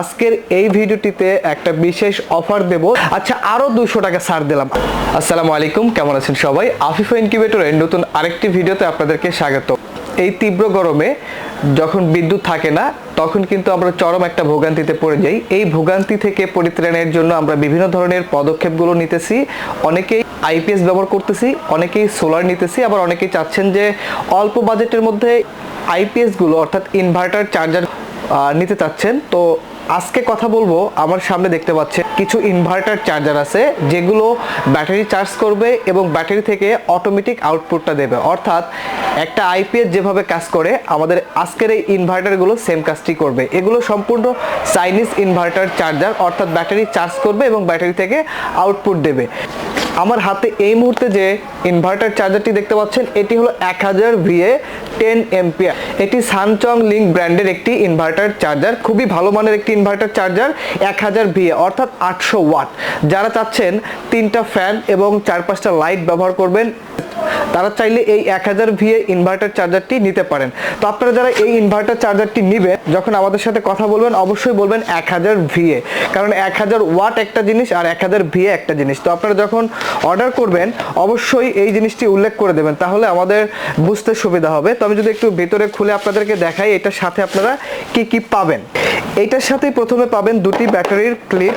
আজকের এই ভিডিওটিতে একটা বিশেষ অফার দেব। আচ্ছা আরও দুশো টাকা ছাড় দিলাম। আসসালামু আলাইকুম, কেমন আছেন সবাই? আফিফা ইনকিউবেটরের নতুন আরেকটি ভিডিওতে আপনাদেরকে স্বাগত। এই তীব্র গরমে যখন বিদ্যুৎ থাকে না, তখন কিন্তু আমরা চরম একটা ভোগান্তিতে পড়ে যাই। এই ভোগান্তি থেকে পরিত্রাণের জন্য আমরা বিভিন্ন ধরনের পদক্ষেপগুলো নিতেছি। অনেকেই আইপিএস ব্যবহার করতেছি, অনেকেই সোলার নিতেছি, আবার অনেকেই চাচ্ছেন যে অল্প বাজেটের মধ্যে আইপিএসগুলো অর্থাৎ ইনভার্টার চার্জার নিতে চাচ্ছেন। তো আজকে কথা বলব, আমার সামনে দেখতে পাচ্ছেন কিছু ইনভার্টার চার্জার আছে, যেগুলো ব্যাটারি চার্জ করবে এবং ব্যাটারি থেকে অটোমেটিক আউটপুটটা দেবে। অর্থাৎ একটা আইপিএস যেভাবে কাজ করে, আমাদের আজকের এই ইনভার্টারগুলো সেম কাজটি করবে। এগুলো সম্পূর্ণ চাইনিজ ইনভার্টার চার্জার অর্থাৎ ব্যাটারি চার্জ করবে এবং ব্যাটারি থেকে আউটপুট দেবে। আমার হাতে এই মুহূর্তে যে ইনভার্টার চার্জারটি দেখতে পাচ্ছেন, এটি হলো এক হাজার ভিএ টেন এমপিআর এটি সানচং লিঙ্ক ব্র্যান্ডের একটি ইনভার্টার চার্জার খুবই ভালো মানের একটি ইনভার্টার চার্জার এক হাজার ভিএ অর্থাৎ আটশো ওয়াট। যারা চাচ্ছেন তিনটা ফ্যান এবং চার পাঁচটা লাইট ব্যবহার করবেন তারা চাইলে এই এক হাজার ভিএ ইনভার্টার চার্জারটি নিতে পারেন। তো আপনারা যারা এই ইনভার্টার চার্জারটি নিবেন, যখন আমাদের সাথে কথা বলবেন, অবশ্যই বলবেন এক হাজার ভিএ। কারণ এক হাজার ওয়াট একটা জিনিস আর এক হাজার ভিএ একটা জিনিস। তো আপনারা যখন অর্ডার করবেন, অবশ্যই এই জিনিসটি উল্লেখ করে দেবেন। তাহলে আমাদের বুঝতে সুবিধা হবে। তো আমি যদি একটু ভেতরে খুলে আপনাদেরকে দেখাই, এটার সাথে আপনারা কি কি পাবেন? এটার সাথেই প্রথমে পাবেন দুটি ব্যাটারির ক্লিপ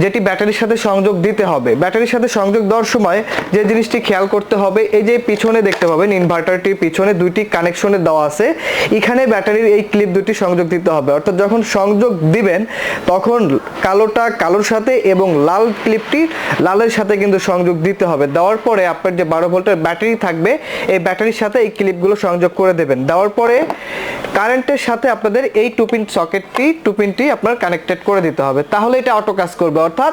যেটি ব্যাটারির সাথে সংযোগ দিতে হবে। ব্যাটারির সাথে সংযোগ দেওয়ার সময় যে জিনিসটি খেয়াল করতে হবে, এই যে পিছনে দেখতে পাবেন ইনভার্টারটির পিছনে দুইটি কানেকশনে দেওয়া আছে। এখানে ব্যাটারির এই ক্লিপ দুটি সংযোগ দিতে হবে। অর্থাৎ যখন সংযোগ দিবেন, তখন কালোটা কালোর সাথে এবং লাল ক্লিপটি লালের সাথে কিন্তু সংযোগ দিতে হবে। দেওয়ার পরে আপনার যে বারো ভোল্টের ব্যাটারি থাকবে, এই ব্যাটারির সাথে এই ক্লিপগুলো সংযোগ করে দেবেন। দেওয়ার পরে কারেন্টের সাথে আপনাদের এই টুপিন সকেটটি টুপিনটি আপনার কানেক্টেড করে দিতে হবে। তাহলে এটা অটো কাজ করবে। অর্থাৎ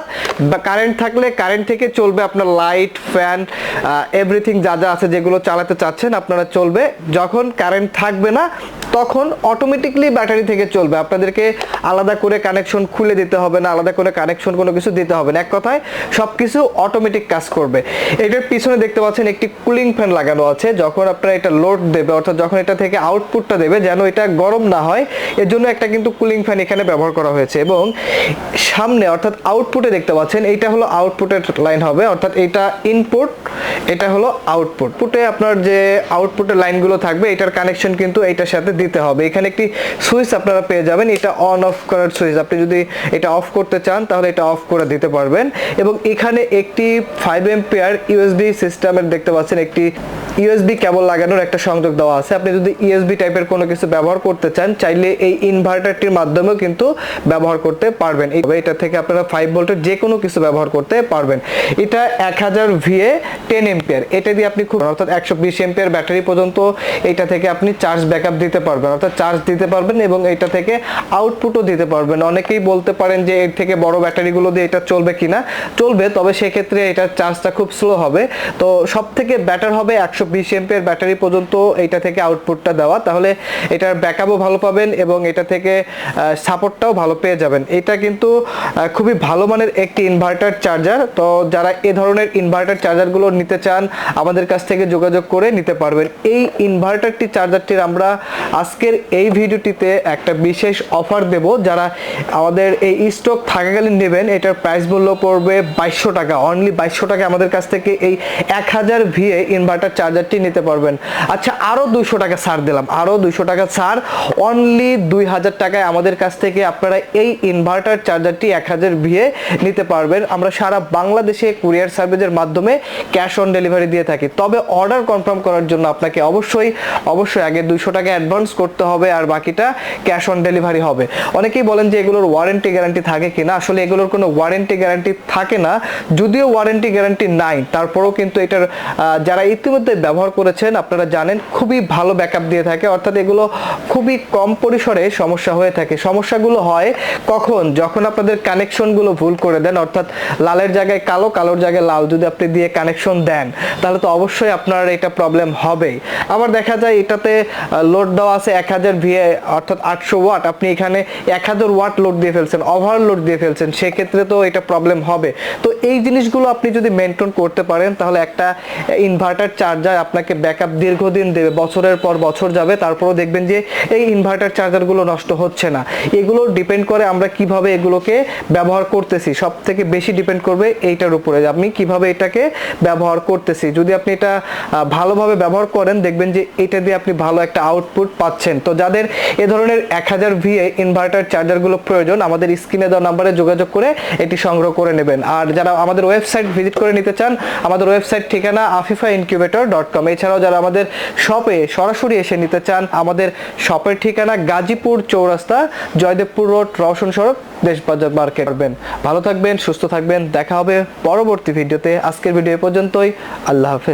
কারেন্ট থাকলে কারেন্ট থেকে চলবে আপনার লাইট ফ্যান এভরিথিং যা যা আছে যেগুলো চালাতে চাচ্ছেন আপনারা চলবে। যখন কারেন্ট থাকবে না তখন অটোমেটিকলি ব্যাটারি থেকে চলবে। আপনাদেরকে আলাদা করে কানেকশন খুলে দিতে হবে না, আলাদা করে কানেকশন কোনো কিছু দিতে হবে না। এক কথায় সব কিছু অটোমেটিক কাজ করবে। এটার পিছনে দেখতে পাচ্ছেন একটি কুলিং ফ্যান লাগানো আছে, যখন আপনারা এটা লোড দেবে, অর্থাৎ যখন এটা থেকে আউটপুটটা দেবে, যেন এটা গরম না হয় এর জন্য একটা কিন্তু কুলিং ফ্যান এখানে ব্যবহার করা হয়েছে। এবং সামনে, অর্থাৎ আউটপুটে দেখতে পাচ্ছেন, এইটা হলো আউটপুটের লাইন হবে, অর্থাৎ এটা ইনপুট এটা হলো আউটপুট পুটে আপনার যে আউটপুটের লাইনগুলো থাকবে, এটার কানেকশন কিন্তু এইটার সাথে দিতে হবে। এখানে একটি সুইচ আপনারা পেয়ে যাবেন। এটা অন অফ করার সুইচ। আপনি যদি এটা অফ করতে চান, তাহলে এটা অফ করে দিতে পারবেন। এবং এখানে একটি ফাইভ এম্পিয়ার ইউএসবি সিস্টেমের দেখতে পাচ্ছেন, একটি ইউএসবি কেবল লাগানোর একটা সংযোগ দেওয়া আছে। আপনি যদি ইউএসবি টাইপের কোনো কিছু ব্যবহার করতে চান, চাইলে এই ইনভার্টারটির মাধ্যমেও কিন্তু ব্যবহার করতে পারবেন। এই এটা থেকে আপনারা ফাইভ ভোল্টের যে কোনো কিছু ব্যবহার করতে পারবেন। এটা এক হাজার ভিএ টেন এম্পিয়ার এটা দিয়ে আপনি খুব অর্থাৎ একশো বিশ এম্পিয়ার ব্যাটারি পর্যন্ত এটা থেকে আপনি চার্জ ব্যাকআপ দিতে পারবেন। অর্থাৎ চার্জ দিতে পারবেন এবং এটা থেকে আউটপুটও দিতে পারবেন। অনেকেই বলতে পারেন যে এর থেকে বড় ব্যাটারিগুলো দিয়ে এটা চলবে কিনা। চলবে, তবে সেক্ষেত্রে এটার চার্জটা খুব স্লো হবে। তো সব থেকে ব্যাটার হবে একশো বিশ এম্পিয়ার ব্যাটারি পর্যন্ত এটা থেকে আউটপুটটা দেওয়া। তাহলে এটার ব্যাকআপও ভালো পাবেন এবং এটা থেকে সাপোর্টটাও ভালো পেয়ে যাবেন। এটা কিন্তু খুবই ভালো মানের একটি ইনভার্টার চার্জার তো যারা এ ধরনের ইনভার্টার চার্জারগুলো নিতে চান, আমাদের কাছ থেকে যোগাযোগ করে নিতে পারবেন। এই ইনভার্টারটি চার্জারটির আমরা আজকের এই ভিডিওটিতে একটা বিশেষ অফার দেব। যারা আমাদের এই স্টক থাকাকালীন নেবেন, এটার প্রাইস মূল্য পড়বে বাইশশো টাকা। অনলি বাইশশো টাকা আমাদের কাছ থেকে এই এক হাজার ভিএ ইনভার্টার চার্জারটি নিতে পারবেন। আচ্ছা আরও দুইশো টাকা ছাড় দিলাম। আরও দুইশো টাকা ছাড়। অনলি দুই হাজার টাকায় আমাদের কাছ থেকে আপনারা এই ইনভার্টার চার্জারটি এক হাজার ভিএ নিতে পারবেন। আমরা সারা বাংলাদেশে কুরিয়ার সার্ভিসের মাধ্যমে ক্যাশ অন ডেলিভারি দিয়ে থাকি। তবে অর্ডার কনফার্ম করার জন্য আপনাকে অবশ্যই অবশ্যই আগে দুইশো টাকা অ্যাডভান্স করতে হবে আর বাকিটা ক্যাশ অন ডেলিভারি হবে। অনেকেই বলেন যে এগুলোর ওয়ারেন্টি গ্যারান্টি থাকে কিনা। আসলে এগুলোর কোনো ওয়ারেন্টি গ্যারান্টি থাকে না। যদিও ওয়ারেন্টি গ্যারান্টি নাই, তারপরেও কিন্তু এটার যারা ইতিমধ্যে ব্যবহার করেছেন, আপনারা জানেন, খুবই ভালো ব্যাকআপ দিয়ে থাকে, অর্থাৎ এগুলো খুবই কম পরিসরে সমস্যা হয়ে থাকে। সমস্যাগুলো হয় কখন? যখন আপনাদের কানেকশনগুলো ভুল করে দেন, অর্থাৎ লালের জায়গায় কালো, কালোর জায়গায় লাল যদি আপনি দিয়ে কানেকশন দেন, তাহলে তো অবশ্যই আপনার এটা প্রবলেম হবেই। আবার দেখা যায় এটাতে লোড দেওয়া আছে এক হাজার ভিএ অর্থাৎ আটশো ওয়াট আপনি এখানে এক হাজার ওয়াট লোড দিয়ে ফেলছেন ওভারলোড দিয়ে ফেলছেন, সেক্ষেত্রে তো এটা প্রবলেম হবে। তো এই জিনিসগুলো আপনি যদি মেনটেন করতে পারেন, তাহলে একটা ইনভার্টার চার্জার যায়, আপনাকে ব্যাকআপ দীর্ঘদিন দেবে, বছরের পর বছর যাবে, তারপরেও দেখবেন যে এই ইনভার্টার চার্জারগুলো নষ্ট হচ্ছে না। এগুলো ডিপেন্ড করে আমরা কীভাবে এগুলোকে ব্যবহার করতেছি সব থেকে বেশি ডিপেন্ড করবে এইটার উপরে আপনি কীভাবে এটাকে ব্যবহার করতেছি। যদি আপনি এটা ভালোভাবে ব্যবহার করেন, দেখবেন যে এটা দিয়ে আপনি ভালো একটা আউটপুট পাচ্ছেন। তো যাদের এ ধরনের এক হাজার ভিএ ইনভার্টার চার্জারগুলো প্রয়োজন, আমাদের স্ক্রিনে দেওয়া নাম্বারে যোগাযোগ করে এটি সংগ্রহ করে নেবেন। আর যারা আমাদের ওয়েবসাইট ভিজিট করে নিতে চান, আমাদের ওয়েবসাইট ঠিকানা আফিফা ইনকিউবেটর ডট কম এছাড়াও যারা আমাদের শপে সরাসরি এসে নিতে চান, আমাদের শপের ঠিকানা গাজীপুর চৌরাস্তা, জয়দেবপুর রোড, রওশন সড়ক, দেশবাজার মার্কেট। করবেন ভালো থাকবেন, সুস্থ থাকবেন, দেখা হবে পরবর্তী ভিডিওতে। আজকের ভিডিও পর্যন্তই। আল্লাহ হাফেজ।